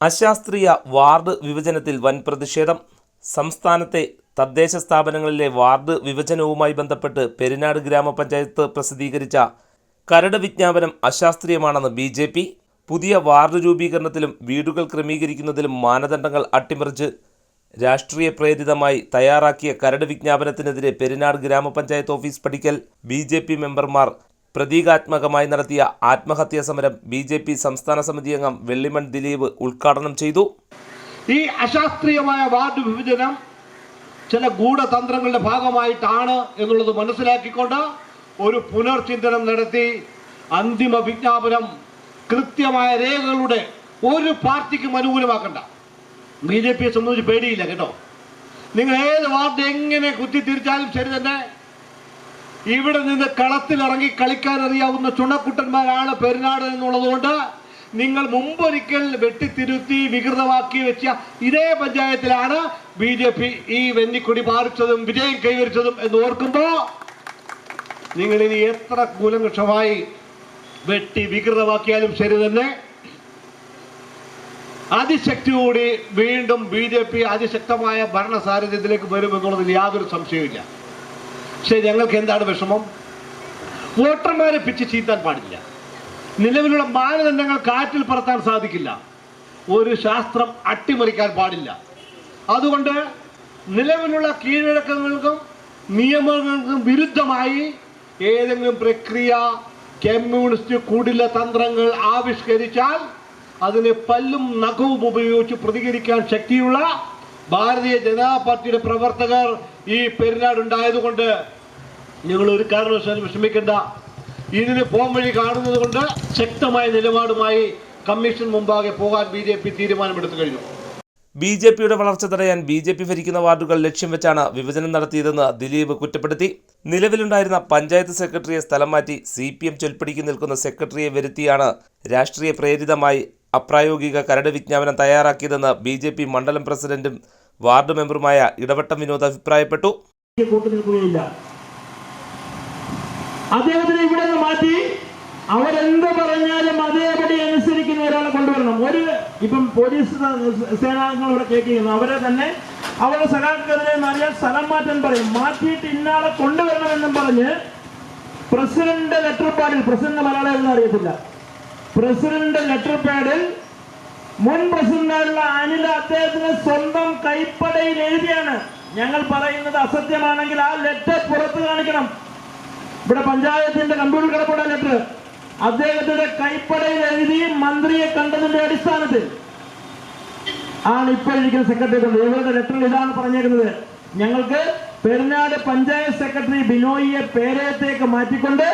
അശാസ്ത്രീയ ward വിഭജനത്തിൽ വൻ പ്രതിഷേധം. സംസ്ഥാനത്തെ തദ്ദേശ സ്ഥാപനങ്ങളിലെ വാർഡ് വിഭജനവുമായി ബന്ധപ്പെട്ട് പെരിനാട് ഗ്രാമപഞ്ചായത്ത് പ്രസിദ്ധീകരിച്ച കരട് വിജ്ഞാപനം അശാസ്ത്രീയമാണെന്ന് ബി ജെ പി. പുതിയ വാർഡ് രൂപീകരണത്തിലും വീടുകൾ ക്രമീകരിക്കുന്നതിലും മാനദണ്ഡങ്ങൾ അട്ടിമറിച്ച് രാഷ്ട്രീയ പ്രേരിതമായി തയ്യാറാക്കിയ കരട് വിജ്ഞാപനത്തിനെതിരെ പെരിനാട് ഗ്രാമപഞ്ചായത്ത് ഓഫീസ് പഠിക്കൽ ബി മെമ്പർമാർ പ്രതീകാത്മകമായി നടത്തിയ ആത്മഹത്യാ സമരം ബി ജെ പി സംസ്ഥാന സമിതി അംഗം വെള്ളിമൺ ദിലീപ് ഉദ്ഘാടനം ചെയ്തു. ഈ അശാസ്ത്രീയമായ വാർഡ് വിഭജനം ചില ഗൂഢതന്ത്രങ്ങളുടെ ഭാഗമായിട്ടാണ് എന്നുള്ളത് മനസ്സിലാക്കിക്കൊണ്ട് ഒരു പുനർചിന്തനം നടത്തി അന്തിമ വിജ്ഞാപനം കൃത്യമായ രേഖകളുടെ ഒരു പാർട്ടിക്കും അനുകൂലമാക്കണ്ട. ബി ജെ പിയെ സംബന്ധിച്ച് പേടിയില്ല കേട്ടോ. നിങ്ങൾ ഏത് വാർഡ് എങ്ങനെ കുത്തിത്തിരിച്ചാലും ശരി തന്നെ ഇവിടെ നിന്ന് കളത്തിലിറങ്ങി കളിക്കാൻ അറിയാവുന്ന ചുണക്കുട്ടന്മാരാണ് പെരുന്നാട് എന്നുള്ളതുകൊണ്ട് നിങ്ങൾ മുമ്പൊരിക്കൽ വെട്ടിത്തിരുത്തി വികൃതമാക്കി വെച്ച ഇതേ പഞ്ചായത്തിലാണ് ബി ജെ പി ഈ വെന്നിക്കൊടി പാറിച്ചതും വിജയം കൈവരിച്ചതും എന്ന് ഓർക്കുമ്പോൾ നിങ്ങൾ ഇനി എത്ര കൂലങ്കക്ഷമായി വെട്ടി വികൃതമാക്കിയാലും ശരി തന്നെ. അതിശക്തിയോടെ വീണ്ടും ബി ജെ പി അതിശക്തമായ ഭരണ സാരഥ്യത്തിലേക്ക് വരുമെന്നുള്ളതിൽ യാതൊരു സംശയവുമില്ല. പക്ഷേ ഞങ്ങൾക്ക് എന്താണ് വിഷമം? വോട്ടർമാരെ പിച്ച് ചീത്താൻ പാടില്ല. നിലവിലുള്ള മാനദണ്ഡങ്ങൾ കാറ്റിൽ പറത്താൻ സാധിക്കില്ല. ഒരു ശാസ്ത്രം അട്ടിമറിക്കാൻ പാടില്ല. അതുകൊണ്ട് നിലവിലുള്ള കീഴടക്കങ്ങൾക്കും നിയമങ്ങൾക്കും വിരുദ്ധമായി ഏതെങ്കിലും പ്രക്രിയ കമ്മ്യൂണിസ്റ്റ് കുടില തന്ത്രങ്ങൾ ആവിഷ്കരിച്ചാൽ അതിനെ പല്ലും നഖവും ഉപയോഗിച്ച് പ്രതികരിക്കാൻ ശക്തിയുള്ള ഭാരതീയ ജനതാ പാർട്ടിയുടെ പ്രവർത്തകർ ഈ പെരുന്നാടുണ്ടായതുകൊണ്ട് ഞങ്ങൾ ഒരു കാരണവശാലും വിഷമിക്കേണ്ട. ഇതിന് പോം വഴി കാണുന്നത് കൊണ്ട് ശക്തമായ നിലപാടുമായി കമ്മീഷൻ മുമ്പാകെ പോകാൻ ബി ജെ പി തീരുമാനമെടുത്തു കഴിഞ്ഞു. ബി ജെ പിയുടെ വളർച്ച തടയാൻ ബി ജെ പി ഭരിക്കുന്ന വാർഡുകൾ ലക്ഷ്യം വെച്ചാണ് വിഭജനം നടത്തിയതെന്ന് ദിലീപ് കുറ്റപ്പെടുത്തി. നിലവിലുണ്ടായിരുന്ന പഞ്ചായത്ത് സെക്രട്ടറിയെ സ്ഥലം മാറ്റി സി പി എം ചൊൽപ്പിടിക്ക് നിൽക്കുന്ന സെക്രട്ടറിയെ വരുത്തിയാണ് രാഷ്ട്രീയ പ്രേരിതമായി അപ്രായോഗിക കരട് വിജ്ഞാപനം തയ്യാറാക്കിയതെന്ന് ബി ജെ പി മണ്ഡലം പ്രസിഡന്റും വാർഡ് മെമ്പറുമായ ഇടവട്ടം വിനോദ് അഭിപ്രായപ്പെട്ടു. അദ്ദേഹത്തിനെ ഇവിടെ നിന്ന് മാറ്റി അവരെന്ത് പറഞ്ഞാലും അതേപടി അനുസരിക്കുന്ന ഒരാളെ കൊണ്ടുവരണം. ഒരു ഇപ്പം പോലീസ് സേനാംഗങ്ങൾ ഇവിടെ കേൾക്കുന്നു അവരെ തന്നെ അവരുടെ സഖാക്കെതിരെ മാറിയാൽ സ്ഥലം മാറ്റം പറയും. മാറ്റിയിട്ട് ഇന്നാളെ കൊണ്ടുവരണമെന്നും പറഞ്ഞ് പ്രസിഡന്റ് ലെറ്റർ പാഡിൽ പ്രസിഡന്റ് മലയാളം എന്ന് അറിയത്തില്ല. പ്രസിഡന്റ് ലെറ്റർ പാഡിൽ മുൻ പ്രസിഡന്റായുള്ള അനിൽ അദ്ദേഹത്തിന് സ്വന്തം കൈപ്പടയിൽ എഴുതിയാണ്. ഞങ്ങൾ പറയുന്നത് അസത്യമാണെങ്കിൽ ആ ലെറ്റർ പുറത്ത് കാണിക്കണം. ഇവിടെ പഞ്ചായത്തിന്റെ കമ്പ്യൂട്ടർ കിടപ്പുള്ള ലെറ്റർ. അദ്ദേഹത്തിന്റെ കൈപ്പടയിൽ എഴുതി മന്ത്രിയെ കണ്ടതിന്റെ അടിസ്ഥാനത്തിൽ ആണ് ഇപ്പോഴിരിക്കുന്ന സെക്രട്ടറി കൊണ്ട് ഇവരുടെ ലെറ്ററിൽ ഇതാണ് പറഞ്ഞേക്കുന്നത്. ഞങ്ങൾക്ക് പെരുന്നാട് പഞ്ചായത്ത് സെക്രട്ടറി ബിനോയിയെ പേരയത്തേക്ക് മാറ്റിക്കൊണ്ട്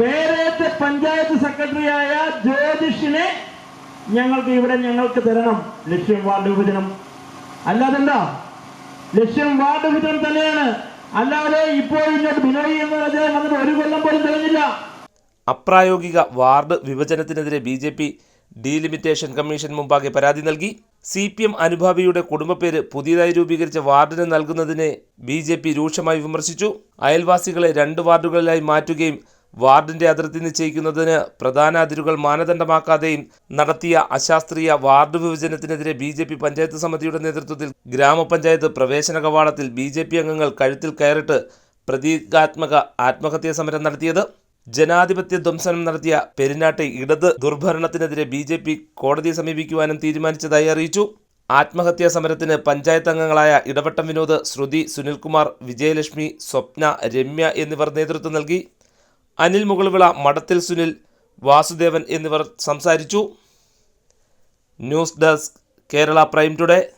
പേരയത്തെ പഞ്ചായത്ത് സെക്രട്ടറിയായ ജ്യോതിഷിനെ ഞങ്ങൾക്ക് ഇവിടെ ഞങ്ങൾക്ക് തരണം. ലക്ഷ്യം വാർഡ് വിഭജനം. അല്ലാതെന്താ? ലക്ഷ്യം വാർഡ് വിഭജനം തന്നെയാണ്. അല്ലാതെ ഇപ്പോൾ ഒരു കൊല്ലം പോലും തെളിഞ്ഞില്ല. അപ്രായോഗിക ward വിഭജനത്തിനെതിരെ B J P delimitation commission മുമ്പാകെ പരാതി നൽകി. സി പി എം അനുഭാവിയുടെ കുടുംബപ്പേര് പുതിയതായി രൂപീകരിച്ച വാർഡിന് നൽകുന്നതിനെ ബി ജെ പി രൂക്ഷമായി വിമർശിച്ചു. അയൽവാസികളെ രണ്ട് വാർഡുകളിലായി മാറ്റുകയും വാർഡിന്റെ അതിർത്തി നിശ്ചയിക്കുന്നതിന് പ്രധാന അതിരുകൾ മാനദണ്ഡമാക്കാതെയും നടത്തിയ അശാസ്ത്രീയ വാർഡ് വിഭജനത്തിനെതിരെ ബി ജെ പി പഞ്ചായത്ത് സമിതിയുടെ നേതൃത്വത്തിൽ ഗ്രാമപഞ്ചായത്ത് പ്രവേശന കവാടത്തിൽ ബി ജെ പി അംഗങ്ങൾ കഴുത്തിൽ കയറിട്ട് പ്രതീകാത്മക ആത്മഹത്യാ സമരം നടത്തിയത്. ജനാധിപത്യ ധ്വംസനം നടത്തിയ പെരിനാട്ടെ ഇടത് ദുർഭരണത്തിനെതിരെ ബി ജെ പി കോടതിയെ സമീപിക്കുവാനും തീരുമാനിച്ചതായി അറിയിച്ചു. ആത്മഹത്യാ സമരത്തിന് പഞ്ചായത്ത് അംഗങ്ങളായ ഇടവട്ടം വിനോദ് ശ്രുതി സുനിൽകുമാർ വിജയലക്ഷ്മി സ്വപ്ന രമ്യ എന്നിവർ നേതൃത്വം നൽകി. അനിൽ മുകൾവിള മടത്തിൽ സുനിൽ വാസുദേവൻ എന്നിവർ സംസാരിച്ചു. News desk Kerala prime today.